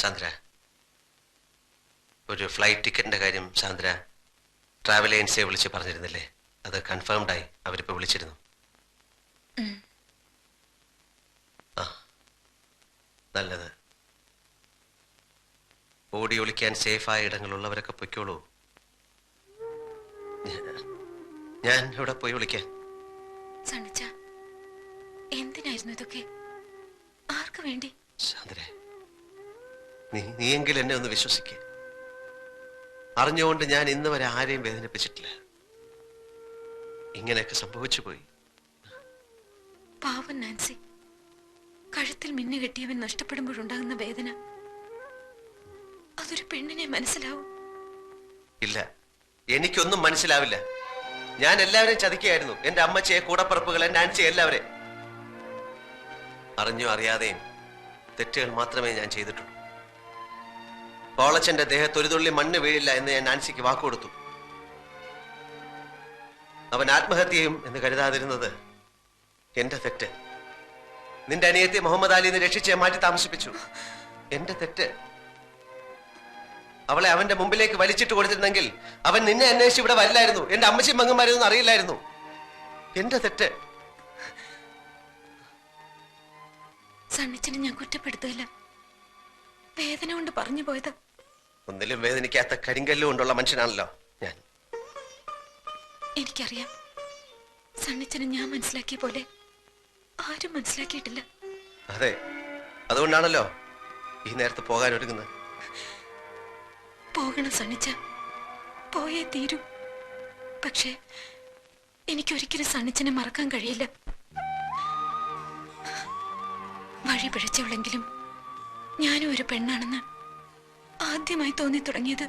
സാന്ദ്ര. ഒരു ഫ്ലൈറ്റ് ടിക്കറ്റിന്റെ കാര്യം സാന്ദ്ര ട്രാവൽ ഏജൻസിയെ വിളിച്ച് പറഞ്ഞിരുന്നില്ലേ? അത് കൺഫേംഡായി അവരിപ്പോ വിളിച്ചിരുന്നു. ആ നല്ലത്. ഓടി ഒളിക്കാൻ സേഫായ ഇടങ്ങളുള്ളവരൊക്കെ പൊയ്ക്കോളൂ. ഞാൻ ഇവിടെ പോയി വിളിക്കാൻ സണ്ണിച്ച എന്തിനായിരുന്നു ഇതൊക്കെ? ആർക്ക് വേണ്ടി? സാന്ദ്രേ. നീ നീയെങ്കിലും എന്നെ ഒന്ന് വിശ്വസിക്ക. അറിഞ്ഞുകൊണ്ട് ഞാൻ ഇന്ന് വരെ ആരെയും വേദനിപ്പിച്ചിട്ടില്ല. ഇങ്ങനെയൊക്കെ സംഭവിച്ചു പോയി. പാവൻ നാൻസി. കഴുത്തിൽ മിന്നു കെട്ടിയവൻ നഷ്ടപ്പെടുമ്പോഴുണ്ടാകുന്ന വേദന. അതൊരു പെണ്ണിനെ മനസ്സിലാവും. ഇല്ല എനിക്കൊന്നും മനസ്സിലാവില്ല. ഞാൻ എല്ലാവരെയും ചതിക്കുകയായിരുന്നു. എന്റെ അമ്മച്ചിയെ കൂടപ്പറപ്പുകളെ ആൻസി എല്ലാവരെയും അറിഞ്ഞോ അറിയാതെയും തെറ്റുകൾ മാത്രമേ ഞാൻ ചെയ്തിട്ടുള്ളൂ. പോളച്ചന്റെ ദേഹത്ത് ഒരു തുള്ളി മണ്ണ് വീഴില്ല എന്ന് ഞാൻ നാൻസിക്ക് വാക്കുകൊടുത്തു. അവൻ ആത്മഹത്യയും എന്ന് കരുതാതിരുന്നത് എന്റെ തെറ്റ്. നിന്റെ അനിയത്തെ മുഹമ്മദ് അലിന്ന് രക്ഷിച്ച് മാറ്റി താമസിപ്പിച്ചു. എന്റെ തെറ്റ്. അവളെ അവന്റെ മുമ്പിലേക്ക് വലിച്ചിട്ട് കൊടുത്തിരുന്നെങ്കിൽ അവൻ നിന്നെ അന്വേഷിച്ച് ഇവിടെ വരില്ലായിരുന്നു. എന്റെ അമ്മച്ചി മങ്ങന്മാരൊന്നും അറിയില്ലായിരുന്നു. എന്റെ തെറ്റ്. സണ്ണിച്ചനെ ഞാൻ കുറ്റപ്പെടുത്തില്ല. വേദന കൊണ്ട് പറഞ്ഞു പോയത് ഒന്നിലും വേദനിക്കാത്ത കരിങ്കല്ലും കൊണ്ടുള്ള മനുഷ്യനാണല്ലോ ഞാൻ. എനിക്കറിയാം. സണ്ണിച്ചനെ ഞാൻ മനസ്സിലാക്കിയ പോലെ ആരും മനസ്സിലാക്കിയിട്ടില്ല. അതെ അതുകൊണ്ടാണല്ലോ ഈ നേരത്ത് പോകാൻ ഒരുങ്ങുന്നത്. പോകണം സണ്ണിച്ച. പോയേ തീരും. പക്ഷേ എനിക്കൊരിക്കലും സണ്ണിച്ചനെ മറക്കാൻ കഴിയില്ല. വഴി പിഴച്ചുള്ളെങ്കിലും ഞാനും ഒരു പെണ്ണാണെന്ന് ആദ്യമായി തോന്നി തുടങ്ങിയത്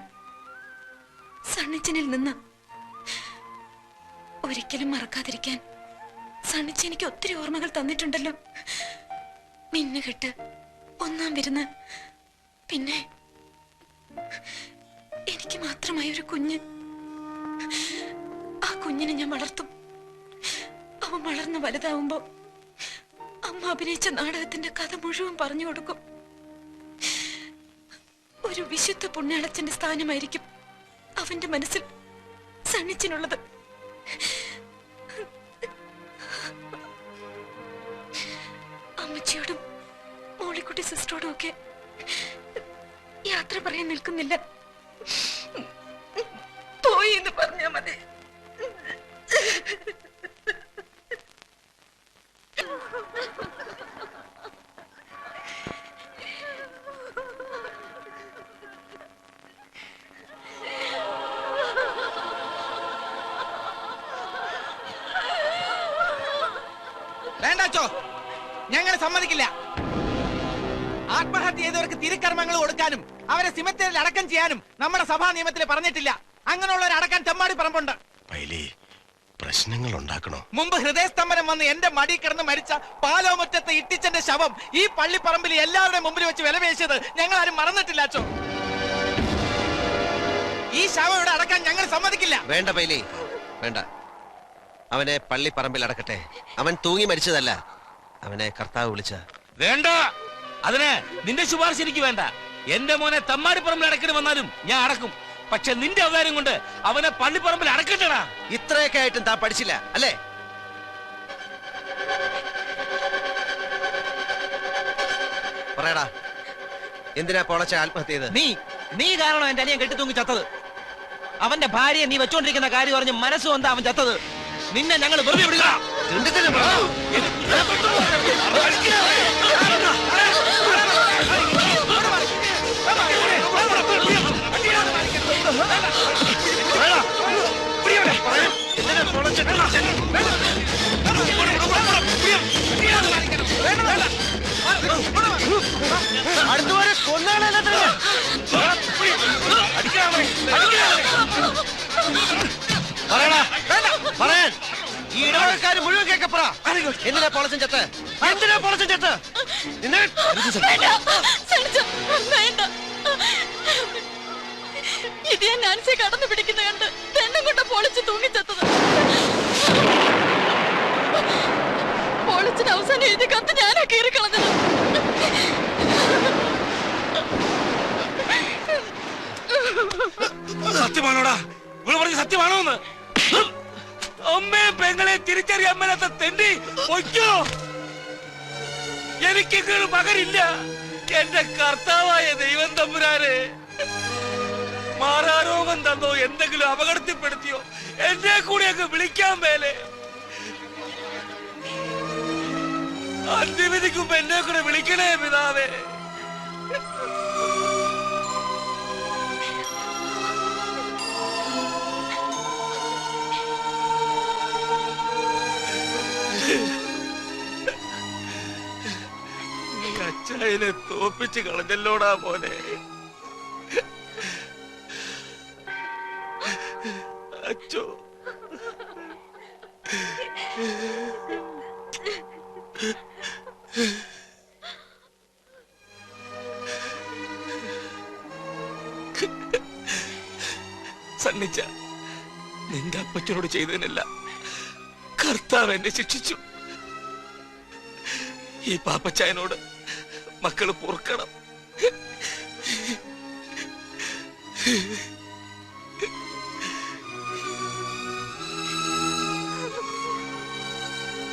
സണ്ണിച്ചനിൽ നിന്ന്. ഒരിക്കലും മറക്കാതിരിക്കാൻ സണ്ണിച്ച എനിക്ക് ഒത്തിരി ഓർമ്മകൾ തന്നിട്ടുണ്ടല്ലോ. മിന്നുകെട്ട് ഒന്നാം വിരുന്ന്. പിന്നെ എനിക്ക് മാത്രമായ ഒരു കുഞ്ഞ്. ആ കുഞ്ഞിനെ ഞാൻ വളർത്തും. അവൻ വളർന്ന് വലുതാവുമ്പോ അമ്മ അഭിനയിച്ച നാടകത്തിന്റെ കഥ മുഴുവൻ പറഞ്ഞു കൊടുക്കും. ഒരു വിശുദ്ധ പുണ്യാളച്ചന്റെ സ്ഥാനമായിരിക്കും അവന്റെ മനസ്സിൽ സണ്ണിച്ചിനുള്ളത്. അമ്മച്ചിയോടും മോളിക്കുട്ടി സിസ്റ്ററോടും ഒക്കെ യാത്ര പറയാൻ നിൽക്കുന്നില്ല. പോയി എന്ന് പറഞ്ഞാ മതി. വേണ്ടാച്ചോ ഞങ്ങൾ സമ്മതിക്കില്ല. ആത്മഹത്യ ചെയ്തവർക്ക് തിരുക്കർമ്മങ്ങൾ കൊടുക്കാനും അവരെ സിമത്തേരിൽ അടക്കം ചെയ്യാനും നമ്മുടെ സഭാ നിയമത്തിൽ പറഞ്ഞിട്ടില്ല. അങ്ങനെയുള്ളവരെ അടക്കാൻ തെമ്മാടി പറമ്പുണ്ട്. പൈലി പ്രശ്നങ്ങൾ ഉണ്ടാക്കണോ? മുമ്പ് ഹൃദയസ്തംഭനം വന്ന് എന്റെ മടി കിടന്ന് മരിച്ച പാലോമുറ്റത്തെ ഇട്ടിച്ചന്റെ ശവം ഈ പള്ളിപ്പറമ്പിൽ എല്ലാവരുടെയും മുമ്പിൽ വെച്ച് വിലപേശിയത് ഞങ്ങൾ ആരും മറന്നിട്ടില്ല അച്ചോ. ഈ ശവം ഇവിടെ അടക്കാൻ ഞങ്ങൾ സമ്മതിക്കില്ല. വേണ്ട പൈലി. വേണ്ട. അവനെ പള്ളിപ്പറമ്പിൽ അടക്കട്ടെ. അവൻ തൂങ്ങി മരിച്ചതല്ല. അവനെ കർത്താവ് വിളിച്ച. വേണ്ട. അതിന് നിന്റെ ശുപാർശ എനിക്ക് വേണ്ട. എന്റെ മോനെ തമ്മാടിപ്പറമ്പിൽ അടക്കണ വന്നാലും ഞാൻ അടക്കും. പക്ഷെ നിന്റെ അവതാരം കൊണ്ട് അവനെ പള്ളിപ്പറമ്പിൽ അടക്കട്ടടാ. ഇത്രയൊക്കെ ആയിട്ടും താൻ പഠിച്ചില്ല അല്ലേ? പറയടാ എന്തിനാ പൊളച്ച ആത്മഹത്യ നീ നീ കാരണം എന്റെ അനിയൻ കെട്ടിത്തൂങ്ങി ചത്തത്. അവന്റെ ഭാര്യയെ നീ വെച്ചോണ്ടിരിക്കുന്ന കാര്യം പറഞ്ഞ് മനസ്സ് വന്ന അവൻ ചത്തത്? നിന്നെ ഞങ്ങൾ വെറുതെ വിടുക പറയാൻ ഈ ഇടവകക്കാര് മുഴുവൻ കേക്കപ്പറ. എന്തിനാ പൊളച്ചൻ ചത്ത്? എന്തിനാ പൊളച്ചൻ ചത്ത്? നിന്നെ ഇത് ഞാൻ നാൻസിയെ കടന്നു പിടിക്കുന്ന കണ്ട് പെണ്ണും കൊണ്ട് പൊളിച്ച് തൂങ്ങിച്ചെത്തത്. പൊളിച്ചിന് അവസാനം എഴുതി കത്ത് ഞാനാ കീറിക്കളഞ്ഞത് സത്യമാണോടാ? ഇവിടെ പറഞ്ഞ സത്യമാണോ എന്ന് അമ്മയെ പെങ്ങളെ തിരിച്ചറിയാൻ മേലാത്ത തെണ്ടി പൊയ്ക്കോ. എനിക്ക് മകരില്ല എന്റെ കർത്താവായ ദൈവം തമ്പുരാനെ. മാറാരോഗം തന്നോ എന്തെങ്കിലും അപകടത്തിൽപ്പെടുത്തിയോ എന്നെ കൂടി അങ്ങ് വിളിക്കാൻ മേലെ. അന്തിവിധിക്കുമ്പോ എന്നെ കൂടെ വിളിക്കണേ പിതാവേ. അച്ചായനെ തോപ്പിച്ച് കളഞ്ഞല്ലോടാ മോനെ. അച്ചോ സണ്ണിച്ച നിന്റെ അപ്പച്ചനോട് ചെയ്തതിനല്ല കർത്താവ് എന്നെ ശിക്ഷിച്ചു. ഈ പാപ്പച്ചായനോട് മക്കൾ പൊറുക്കണം.